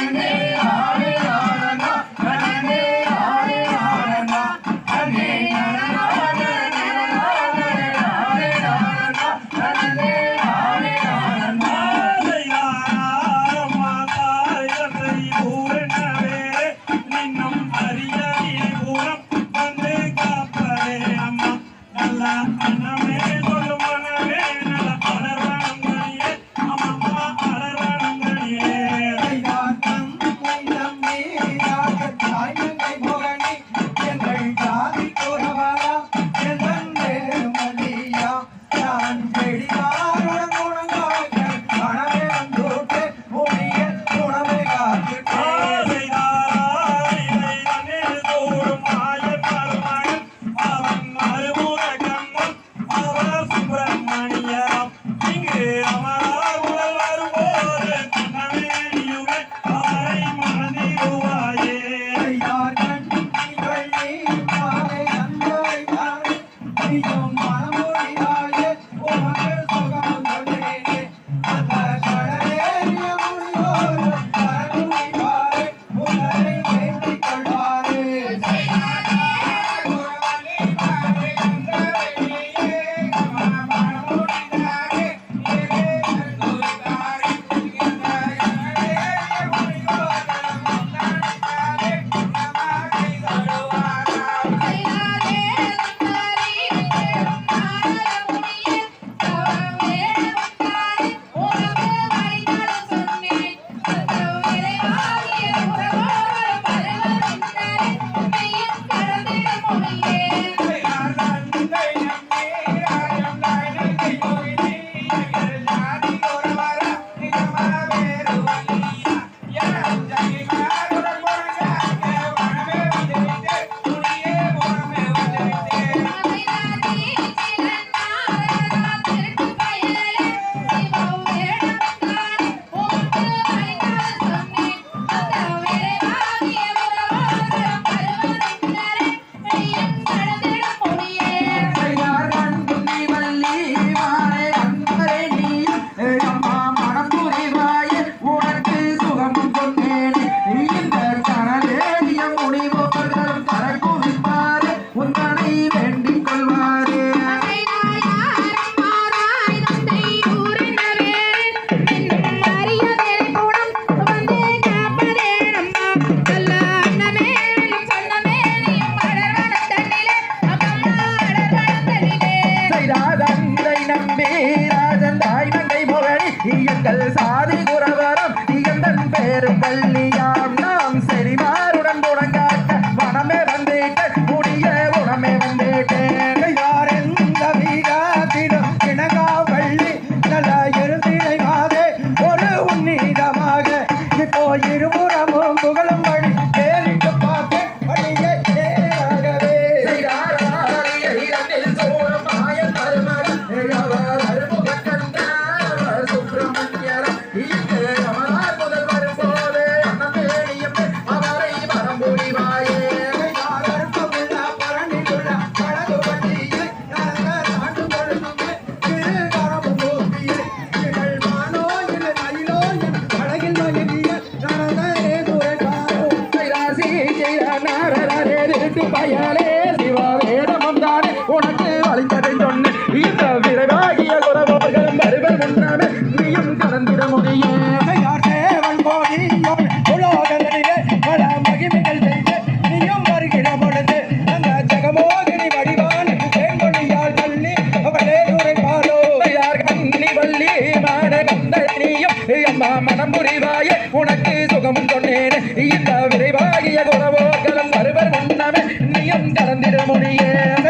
Sunday. வேண்டிக் கொள்வாரே. சாதி குறவரம் எந்தன் பேரு பள்ளியாம் நாம் செறிவாருடன் தொடங்க பயலே சிவா வேதமும் தானே உனக்கு வழித்ததை சொன்னேன். இந்த விரைவாகிய குறவர்களும் வருவர் முன்னாமே நீயும் கலந்திட முடியும் தேவன் போதியோள் உலோகங்களிலே பல மகிமைகள் செய்து நீயும் வருகிற பொழுது அந்த ஜெகமோகினி வடிவான தேங்கொடியால் தள்ளி அவளே உரைப்பாளோ யார் கண்ணி வள்ளி மான கந்தனியும் அம்மா மனம் புரிவாயே உனக்கு சுகமும் சொன்னேன். இந்த விரைவாகிய குறவோர்களும் வருவர்